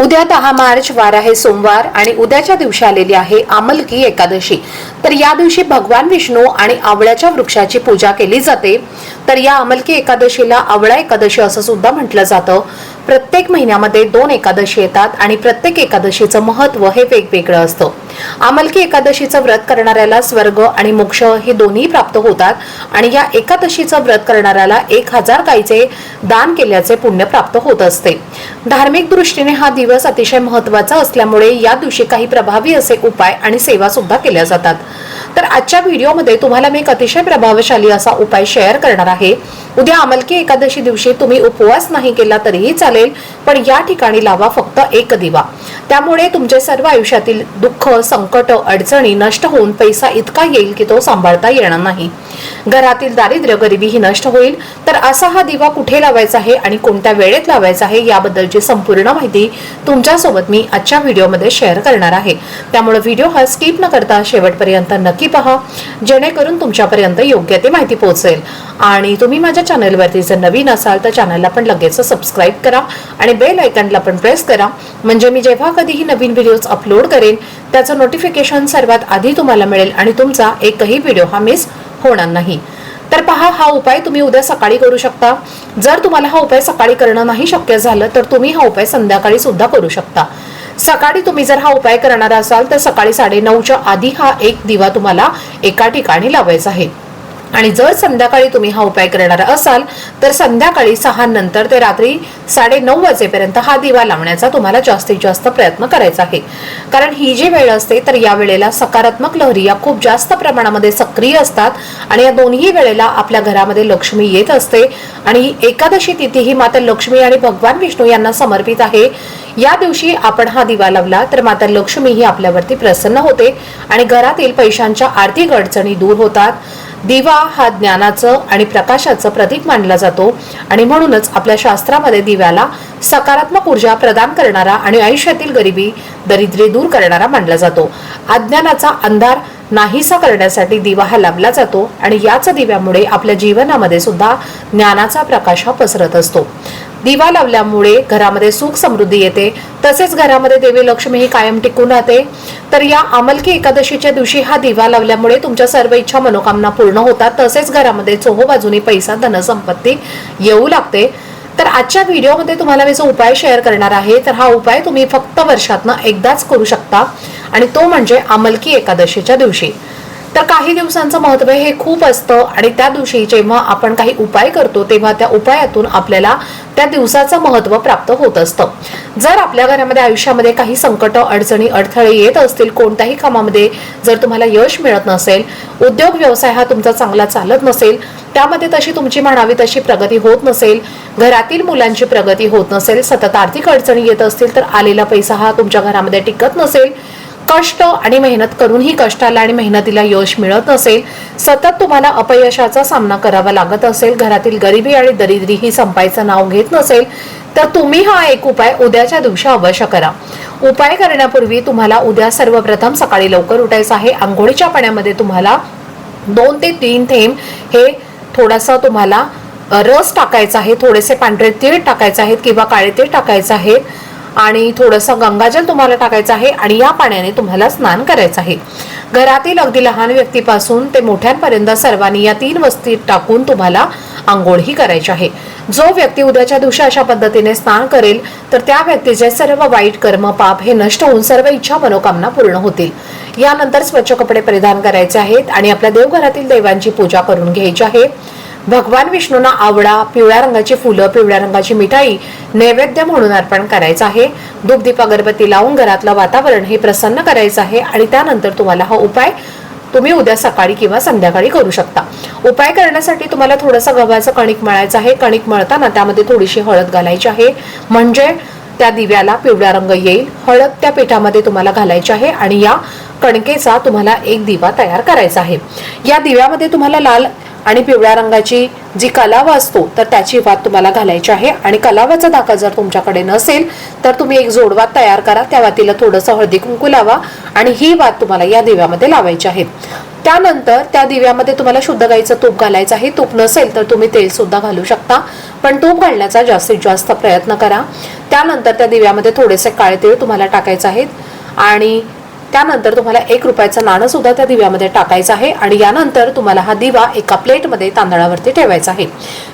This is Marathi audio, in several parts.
उद्या दहा मार्च वार आहे सोमवार आणि उद्याच्या दिवशी आलेली आहे आमलकी एकादशी. तर या दिवशी भगवान विष्णू आणि आवळ्याच्या वृक्षाची पूजा केली जाते. तर या अमलकी एकादशीला आवळा एकादशी असं सुद्धा म्हटलं जातं. प्रत्येक महिन्यामध्ये दोन एकादशी येतात आणि प्रत्येक एकादशीचं महत्त्व हे वेगवेगळं असतं. आमलकी एकादशीचं व्रत करणाऱ्याला स्वर्ग आणि मोक्ष हे दोन्ही प्राप्त होतात आणि या एकादशीचं व्रत करणाऱ्याला एक हजार गायीचे दान केल्याचे पुण्य प्राप्त होत असते. धार्मिक दृष्टीने हा दिवस अतिशय महत्त्वाचा असल्यामुळे या दिवशी काही प्रभावी असे उपाय आणि सेवा सुद्धा केल्या जातात. तर आजच्या व्हिडिओमध्ये तुम्हाला मी एक अतिशय प्रभावशाली असा उपाय शेअर करणार आहे. उद्या अमलकी एकादशी दिवशी तुम्ही उपवास नाही केला तरीही चालेल पण या ठिकाणी लावा फक्त एक दिवा. त्यामुळे तुमचे सर्व आयुष्यातील दुःख संकट अडचणी नष्ट होऊन पैसा इतका येईल की तो सांभाळता येणार नाही. घरातील दारिद्र्य गरिबी ही नष्ट होईल. तर असा हा दिवा कुठे लावायचा आहे आणि कोणत्या वेळेत लावायचा आहे याबद्दलची संपूर्ण माहिती तुमच्यासोबत मी आजच्या व्हिडिओमध्ये शेअर करणार आहे. त्यामुळे व्हिडिओ हा स्किप न करता शेवटपर्यंत नक्की पहा. जेणेकरून तुमच्यापर्यंत योग्य ती माहिती पोहोचेल. आणि तुम्ही माझ्या चॅनलवरती जर नवीन असाल तर चॅनलला पण लगेच सबस्क्राईब करा आणि बेल आयकनला पण प्रेस करा. म्हणजे मी जेव्हा कधीही नवीन व्हिडिओज अपलोड करेन त्याचं नोटिफिकेशन सर्वात आधी तुम्हाला मिळेल आणि तुमचा एकही व्हिडिओ हा मिस होणार नाही. तर पहा हा उपाय तुम्ही उद्या सकाळी करू शकता. जर तुम्हाला हा उपाय सकाळी करणं नाही शक्य झालं तर तुम्ही हा उपाय संध्याकाळी सुद्धा करू शकता. सकाळी तुम्ही जर हा उपाय करणार असाल तर सकाळी साडे नऊच्या आधी हा एक दिवा तुम्हाला एका ठिकाणी लावायचा आहे. आणि जर संध्याकाळी तुम्ही हा उपाय करणार असाल तर संध्याकाळी सहा नंतर ते रात्री साडे नऊ वाजेपर्यंत हा दिवा लावण्याचा तुम्हाला जास्तीत जास्त प्रयत्न करायचा आहे. कारण ही जी वेळ असते तर या वेळेला सकारात्मक लहरी या खूप जास्त प्रमाणामध्ये सक्रिय असतात आणि या दोन्ही वेळेला आपल्या घरामध्ये लक्ष्मी येत असते. आणि एकादशी तिथी ही माता लक्ष्मी आणि भगवान विष्णू यांना समर्पित आहे. या दिवशी आपण हा दिवा लावला तर माता लक्ष्मी ही आपल्यावरती प्रसन्न होते आणि घरातील पैशांच्या आर्थिक अडचणी दूर होतात. दिवा हा ज्ञानाचं आणि प्रकाशाचं प्रतीक मानला जातो आणि म्हणूनच आपल्या शास्त्रामध्ये दिव्याला सकारात्मक ऊर्जा प्रदान करणारा आणि आयुष्यातील गरिबी दरिद्री दूर करणारा मानला जातो. अज्ञानाचा अंधार नाहीसा करण्यासाठी दिवा हा लाभला जातो आणि याच दिव्यामुळे आपल्या जीवनामध्ये सुद्धा ज्ञानाचा प्रकाश हा पसरत असतो. दिवा लावल्यामुळे घरामध्ये सुख समृद्धी येते. तसेच घरामध्ये देवी लक्ष्मी ही कायम टिकून राहते. तर या अमलकी एकादशीच्या दिवशी हा दिवा लावल्यामुळे तुमच्या सर्व इच्छा मनोकामना पूर्ण होतात. तसेच घरामध्ये चोहो बाजूनी पैसा धनसंपत्ती येऊ लागते. तर आजच्या व्हिडिओमध्ये तुम्हाला मी जो उपाय शेअर करणार आहे तर हा उपाय तुम्ही फक्त वर्षातनं एकदाच करू शकता. आणि तो म्हणजे अमलकी एकादशीच्या दिवशी. तर काही दिवसांचं महत्त्व हे खूप असतं आणि त्या दिवशी जेव्हा आपण काही उपाय करतो तेव्हा त्या उपायातून आपल्याला त्या दिवसाचं महत्त्व प्राप्त होत असतं. जर आपल्या घरामध्ये आयुष्यामध्ये काही संकट अडचणी अडथळे येत असतील कोणत्याही कामामध्ये जर तुम्हाला यश मिळत नसेल उद्योग व्यवसाय हा तुमचा चांगला चालत नसेल त्यामध्ये तशी तुमची म्हणावी तशी प्रगती होत नसेल घरातील मुलांची प्रगती होत नसेल सतत आर्थिक अडचणी येत असतील तर आलेला पैसा हा तुमच्या घरामध्ये टिकत नसेल कष्ट आणि मेहनत करूनही कष्टाला आणि मेहनतीला यश मिळत नसेल सतत तुम्हाला अपयशाचा सामना करावा लागत असेल घरातील गरिबी आणि दरिद्री ही संपायचं नाव घेत नसेल तर तुम्ही हा एक उपाय उद्याच्या दिवशी अवश्य करा. उपाय करण्यापूर्वी तुम्हाला उद्या सर्वप्रथम सकाळी लवकर उठायचं आहे. आंघोळीच्या पाण्यामध्ये तुम्हाला दोन ते तीन थेंब हे थोडासा तुम्हाला रस टाकायचा आहे थोडेसे पांढरे तीळ टाकायचे आहेत किंवा काळे तीळ टाकायचे आहेत. आणि थोडंसं गंगाजल तुम्हाला टाकायचं आहे आणि या पाण्याने तुम्हाला स्नान करायचं आहे. घरातील अगदी लहान व्यक्तीपासून ते मोठ्यांपर्यंत सर्वांनी या तीन वस्ती टाकून तुम्हाला आंघोळही करायची आहे. जो व्यक्ती उद्याच्या दिवशी अशा पद्धतीने स्नान करेल तर त्या व्यक्तीचे सर्व वाईट कर्म पाप हे नष्ट होऊन सर्व इच्छा मनोकामना पूर्ण होतील. यानंतर स्वच्छ कपडे परिधान करायचे आहेत आणि आपल्या देवघरातील देवांची पूजा करून घ्यायची आहे. भगवान विष्णूंना आवळा पिवळ्या रंगाची फुलं पिवळ्या रंगाची मिठाई नैवेद्य म्हणून अर्पण करायचं आहे. दुग्धीप अगरबत्ती लावून घरातलं वातावरण हे प्रसन्न करायचं आहे आणि त्यानंतर तुम्हाला हा उपाय तुम्ही उद्या सकाळी किंवा संध्याकाळी करू शकता. उपाय करण्यासाठी तुम्हाला थोडंसं गव्हाचं कणिक मळायचं आहे. कणिक मळताना त्यामध्ये थोडीशी हळद घालायची आहे. म्हणजे त्या दिव्याला पिवळा रंग येईल. हळद त्या पिठामध्ये तुम्हाला घालायची आहे आणि या कणकेचा तुम्हाला एक दिवा तयार करायचा आहे. या दिव्यामध्ये तुम्हाला लाल आणि पिवळ्या रंगाची जी कलावा असतो तर त्याची वात तुम्हाला घालायची आहे. आणि कलावाचा धाका जर तुमच्याकडे नसेल तर तुम्ही एक जोडवात तयार करा. त्या वातीला थोडंसं हळदी कुंकू लावा आणि ही वात तुम्हाला या दिव्यामध्ये लावायची आहे. त्यानंतर त्या दिव्यामध्ये तुम्हाला शुद्ध गाईचं तूप घालायचं आहे. तूप नसेल तर तुम्ही तेल सुद्धा घालू शकता. पण तूप घालण्याचा जास्तीत जास्त प्रयत्न करा. त्यानंतर त्या दिव्यामध्ये थोडेसे काळे तीळ तुम्हाला टाकायचे आहेत. आणि त्यानंतर तुम्हाला एक रुपयाचं नाणं सुद्धा त्या दिव्यामध्ये टाकायचं आहे आणि यानंतर तुम्हाला हा दिवा एका प्लेटमध्ये तांदळावरती ठेवायचा आहे.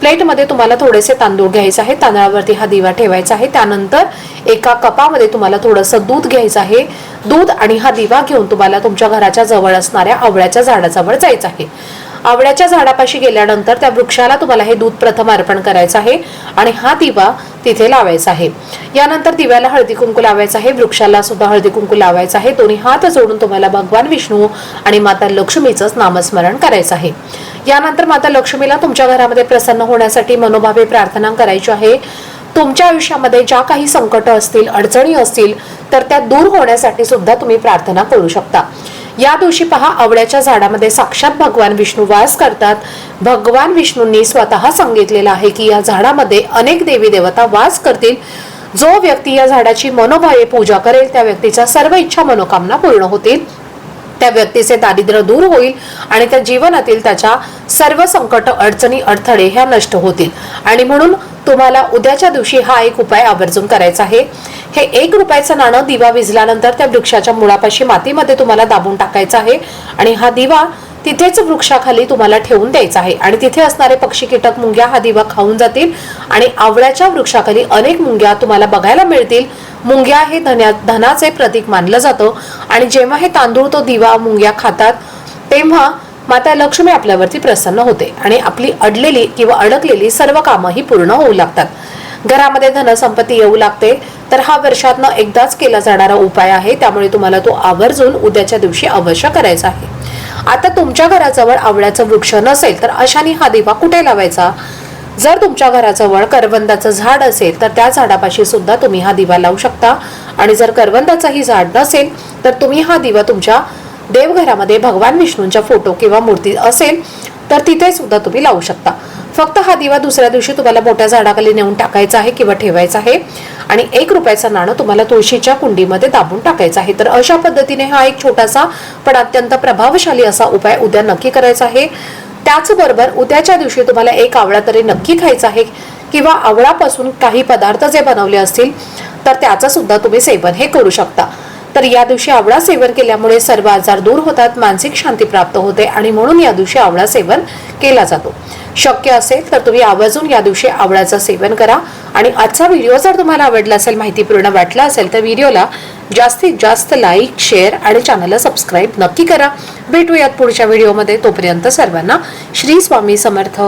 प्लेटमध्ये तुम्हाला थोडेसे तांदूळ घ्यायचे आहे तांदळावरती हा दिवा ठेवायचा आहे. त्यानंतर एका कपामध्ये तुम्हाला थोडंसं दूध घ्यायचं आहे. दूध आणि हा दिवा घेऊन तुम्हाला तुमच्या घराच्या जवळ असणाऱ्या आवळ्याच्या झाडाजवळ जायचं आहे. आवळ्याच्या झाडापाशी गेल्यानंतर त्या वृक्षाला तुम्हाला हे दूध प्रथम अर्पण करायचं आहे आणि हा दिवा तिथे लावायचा आहे. यानंतर दिव्याला हळदी कुंकू लावायचा आहे वृक्षाला सुद्धा हळदी कुंकू लावायचा आहे. दोन्ही हात जोडून तुम्हाला भगवान विष्णू आणि माता लक्ष्मीचंच नामस्मरण करायचं आहे. यानंतर माता लक्ष्मीला तुमच्या घरामध्ये प्रसन्न होण्यासाठी मनोभावे प्रार्थना करायची आहे. तुमच्या आयुष्यामध्ये ज्या काही संकट असतील अडचणी असतील तर त्या दूर होण्यासाठी सुद्धा तुम्ही प्रार्थना करू शकता. या दिवशी पहा आवळ्याच्या झाडामध्ये साक्षात भगवान विष्णू वास करतात. भगवान विष्णूंनी स्वतः सांगितलेलं आहे की या झाडामध्ये अनेक देवी देवता वास करतील. जो व्यक्ती या झाडाची मनोभावे पूजा करेल त्या व्यक्तीच्या सर्व इच्छा मनोकामना पूर्ण होतील. त्या व्यक्तीचे दारिद्र्य दूर होईल आणि त्या जीवनातील त्याच्या सर्व संकट अडचणी अडथळे ह्या नष्ट होतील. आणि म्हणून तुम्हाला उद्याच्या दिवशी हा एक उपाय आवर्जून करायचा आहे. हे एक रुपयाचं नाणं दिवा विजल्यानंतर त्या वृक्षाच्या मुळापाशी मातीमध्ये तुम्हाला दाबून टाकायचं आहे आणि हा दिवा तिथेच वृक्षाखाली तुम्हाला ठेवून द्यायचा आहे. आणि तिथे असणारे पक्षी कीटक मुंग्या हा दिवा खाऊन जातील आणि आवळ्याच्या वृक्षाखाली अनेक मुंग्या तुम्हाला बघायला मिळतील. मुंग्या हे धन्या धनाचे प्रतीक मानलं जातं आणि जेव्हा हे तांदूळ तो दिवा मुंग्या खातात तेव्हा माता लक्ष्मी आपल्यावरती प्रसन्न होते आणि आपली अडलेली किंवा अडकलेली सर्व कामंही पूर्ण होऊ लागतात. घरामध्ये धनसंपत्ती येऊ लागते तर हा वर्षातनं एकदाच केला जाणारा उपाय आहे त्यामुळे तुम्हाला तो आवर्जून उद्याच्या दिवशी अवश्य करायचा आहे. आता तुमच्या घराजवळ आवळ्याचं वृक्ष नसेल तर अशाने हा दिवा कुठे लावायचा? जर तुमच्या घराजवळ करवंदाचं झाड असेल तर त्या झाडापाशी सुद्धा तुम्ही हा दिवा लावू शकता. आणि जर करवंदाचंही झाड नसेल तर तुम्ही हा दिवा तुमच्या देवघरामध्ये भगवान विष्णूंच्या फोटो किंवा मूर्ती असेल तर तिथे सुद्धा तुम्ही लावू शकता. फक्त हा दिवा दुसऱ्या दिवशी तुम्हाला मोठ्या झाडाखाली नेऊन टाकायचा आहे किंवा ठेवायचा आहे आणि एक रुपयाचं नाणं तुम्हाला तुळशीच्या कुंडीमध्ये दाबून टाकायचं आहे. तर अशा पद्धतीने हा एक छोटासा पण अत्यंत प्रभावशाली असा उपाय उद्या नक्की करायचा आहे. त्याचबरोबर उद्याच्या दिवशी तुम्हाला एक आवळा तरी नक्की खायचा आहे किंवा आवळापासून काही पदार्थ जे बनवले असतील तर त्याचं सुद्धा तुम्ही सेवन हे करू शकता. तर या दिवशी आवळा सेवन केल्यामुळे सर्व आजार दूर होतात मानसिक शांती प्राप्त होते आणि म्हणून या दिवशी आवळा सेवन केला जातो. शक्य असेल तर तुम्ही आवर्जून या दिवशी आवळ्याचं सेवन करा आणि आजचा व्हिडिओ जर तुम्हाला आवडला असेल माहितीपूर्ण वाटला असेल तर व्हिडिओला जास्तीत जास्त लाईक शेअर आणि चॅनलला सबस्क्राईब नक्की करा. भेटूयात पुढच्या व्हिडिओमध्ये. तोपर्यंत सर्वांना श्री स्वामी समर्थ.